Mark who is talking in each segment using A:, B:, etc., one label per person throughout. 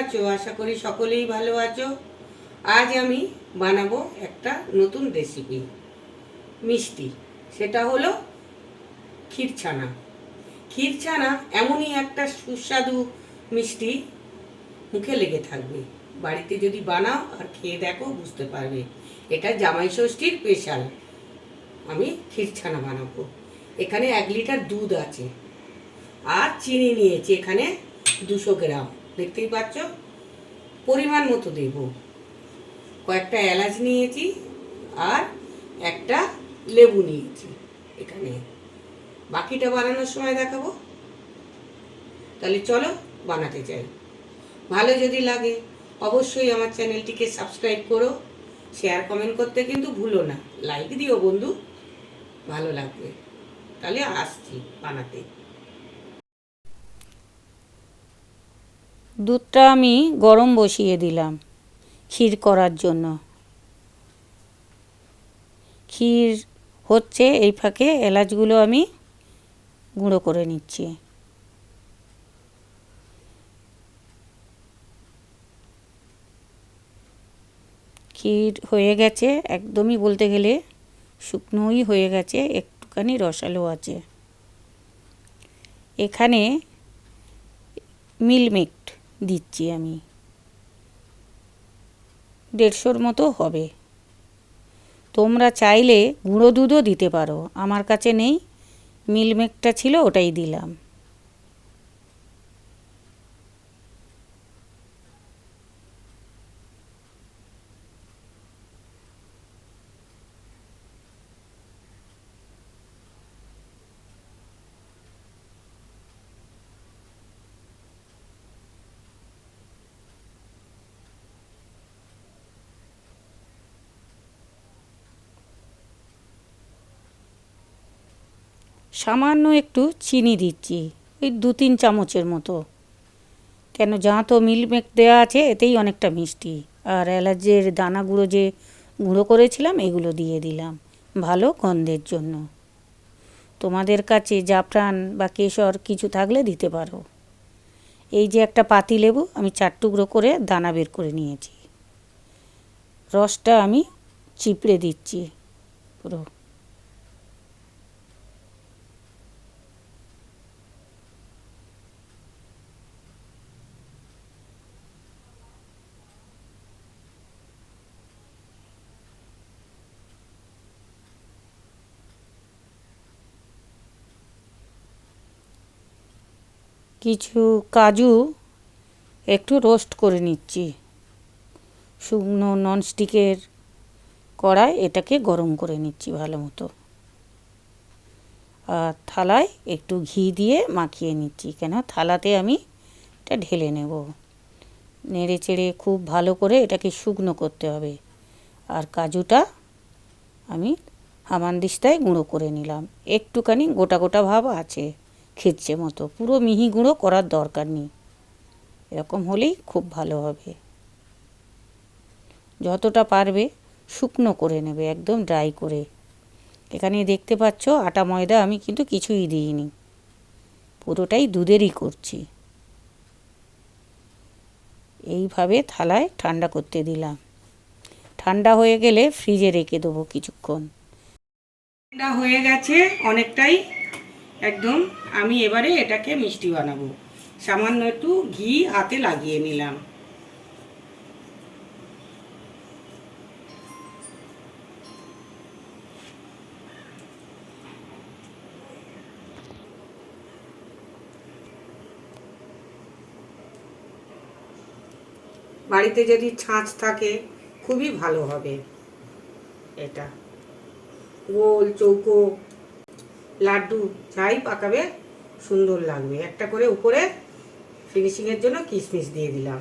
A: আছো? আশা করি সকলেই ভালো আছো। আজ আমি বানাবো একটা নতুন রেসিপি মিষ্টি। সেটা হলো ক্ষীরছানা। ক্ষীরছানা এমনই একটা সুস্বাদু মিষ্টি মুখে লেগে থাকবে। বাড়িতে যদি বানাও আর খেয়ে দেখো, বুঝতে পারবে। এটা জামাই ষষ্ঠীর স্পেশাল আমি ক্ষীরছানা বানাবো। এখানে এক লিটার দুধ আছে। আর চিনি নিয়েছি এখানে দুশো গ্রাম। দেখতেই পাচ্ছ? পরিমাণ মতো দেব। কয়েকটা এলাচ নিয়েছি আর একটা লেবু নিয়েছি এখানে। বাকিটা বানানোর সময় দেখাবো। তাহলে চলো বানাতে চাই ভালো যদি লাগে, অবশ্যই আমার চ্যানেলটিকে সাবস্ক্রাইব করো, শেয়ার, কমেন্ট করতে কিন্তু ভুলো না। লাইক দিও বন্ধু, ভালো লাগবে। তাহলে আসছি বানাতে।
B: দুধটা আমি গরম বসিয়ে দিলাম ক্ষীর করার জন্য। ক্ষীর হচ্ছে এই ফাঁকে এলাচগুলো আমি গুঁড়ো করে নিচ্ছি। ক্ষীর হয়ে গেছে, একদমই বলতে গেলে শুকনোই হয়ে গেছে, একটুখানি রসালো আছে। এখানে মিলমেট দিচ্ছি আমি। দেড়শোর মতো হবে। তোমরা চাইলে গুঁড়ো দুধও দিতে পারো। আমার কাছে নেই। মিলমেকটা ছিল, ওটাই দিলাম। সামান্য একটু চিনি দিচ্ছি, ওই দু তিন চামচের মতো। কেন যা তো মিল্কমেক দেওয়া আছে, এতেই অনেকটা মিষ্টি। আর এলাচের দানা গুঁড়ো যে গুঁড়ো করেছিলাম, এগুলো দিয়ে দিলাম, ভালো গন্ধের জন্য। তোমাদের কাছে জাফরান বা কেশর কিছু থাকলে দিতে পারো। এই যে একটা পাতি লেবু, আমি চার টুকরো করে দানা বের করে নিয়েছি। রসটা আমি চিপড়ে দিচ্ছি পুরো। কিছু কাজু একটু রোস্ট করে নিচ্ছি। শুকনো ননস্টিকের কড়াই এটাকে গরম করে নিচ্ছি ভালো মতো। আর থালায় একটু ঘি দিয়ে মাখিয়ে নিচ্ছি, কেন থালাতে আমি এটা ঢেলে নেব। নেড়ে চেড়ে খুব ভালো করে এটাকে শুকনো করতে হবে। আর কাজুটা আমি হামান হামানদিস্তায় গুঁড়ো করে নিলাম। একটুখানি গোটা গোটা ভাব আছে। খিরচে মতো। পুরো মিহি গুঁড়ো করার দরকার নেই। এরকম হলেই খুব ভালো হবে। যতটা পারবে শুকনো করে নেবে, একদম ড্রাই করে। এখানে দেখতে পাচ্ছ, আটা ময়দা আমি কিন্তু কিছুই দিইনি। পুরোটাই দুধেরই করছি। এইভাবে থালায় ঠান্ডা করতে দিলাম। ঠান্ডা হয়ে গেলে ফ্রিজে রেখে দেবো কিছুক্ষণ।
A: ঠান্ডা হয়ে গেছে, অনেকটাই একদম আমি এবারে এটাকে মিষ্টি বানাবো। সামান্য একটু ঘি হাতে লাগিয়ে নিলাম। বাড়িতে যদি ছাঁচ থাকে, খুবই ভালো হবে এটা। গোল চৌকো লাড্ডু যাই পাকাবে, সুন্দর লাগবে। একটা করে উপরে ফিনিশিংয়ের জন্য কিশমিশ দিয়ে দিলাম।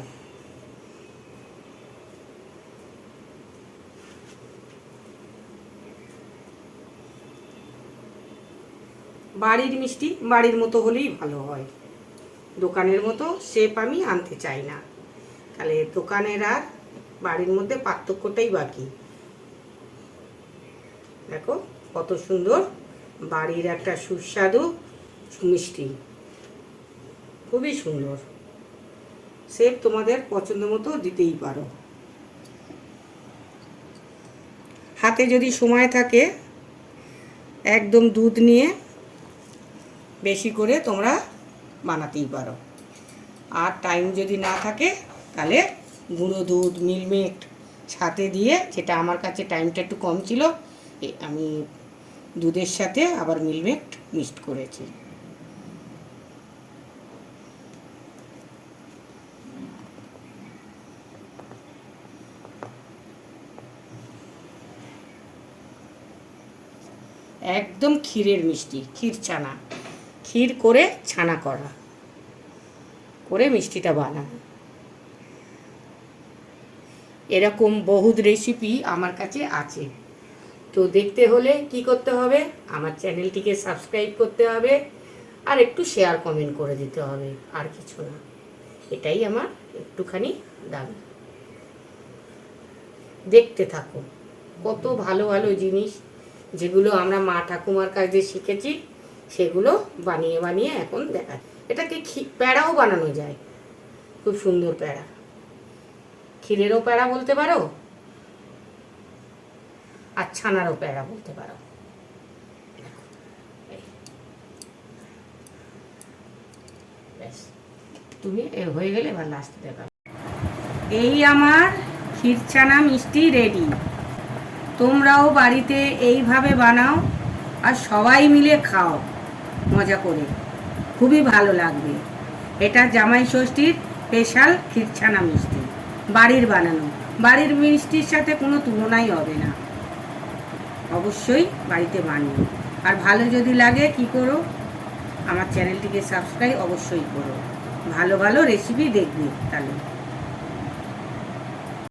A: বাড়ির মিষ্টি বাড়ির মতো হলেই ভালো হয়। দোকানের মতো শেপ আমি আনতে চাই না। তাহলে দোকানের আর বাড়ির মধ্যে পার্থক্যটাই বাকি। দেখো কত সুন্দর বাড়ির একটা সুস্বাদু মিষ্টি খুবই সুন্দর। শেপ তোমাদের পছন্দ মতো দিতেই পারো। হাতে যদি সময় থাকে, একদম দুধ নিয়ে বেশি করে তোমরা বানাতেই পারো। আর টাইম যদি না থাকে, তাহলে গুঁড়ো দুধ মিলমেট সাথে দিয়ে, যেটা আমার কাছে টাইমটা একটু কম ছিল আমি দুধের সাথে আবার মিলমেট মিক্সড করেছি। একদম ক্ষীরের মিষ্টি, ক্ষীর ছানা। ক্ষীর করে ছানা করা। করে মিষ্টিটা বানানো। এরকম বহুত রেসিপি আমার কাছে আছে। তো দেখতে হলে কি করতে হবে? আমার চ্যানেলটিকে সাবস্ক্রাইব করতে হবে আর একটু শেয়ার কমেন্ট করে দিতে হবে, আর কিছু না। এটাই আমার একটুখানি দাবি দেখতে থাকো, কত ভালো ভালো জিনিস যেগুলো আমরা মা ঠাকুমার কাছে শিখেছি, সেগুলো বানিয়ে বানিয়ে এখন দেখা এটাকে প্যাড়াও বানানো যায়। খুব সুন্দর প্যাড়া ক্ষীরেরও প্যাড়া বলতে পারো? আর ছানারও প্যাড়া বলতে পারো। তুমি হয়ে গেলে এবার লাস্টে দেখা এই আমার ক্ষীরছানা মিষ্টি রেডি তোমরাও বাড়িতে এইভাবে বানাও আর সবাই মিলে খাও। মজা করে। খুবই ভালো লাগবে। এটা জামাই ষষ্ঠীর স্পেশাল ক্ষীরছানা মিষ্টি। বাড়ির বানানো। বাড়ির মিষ্টির সাথে কোনো তুলনাই হবে না। অবশ্যই বাড়িতে বানিও। আর ভালো যদি লাগে কি করো? আমার চ্যানেলটিকে সাবস্ক্রাইব অবশ্যই করো। ভালো ভালো রেসিপি দেখবে তাহলে।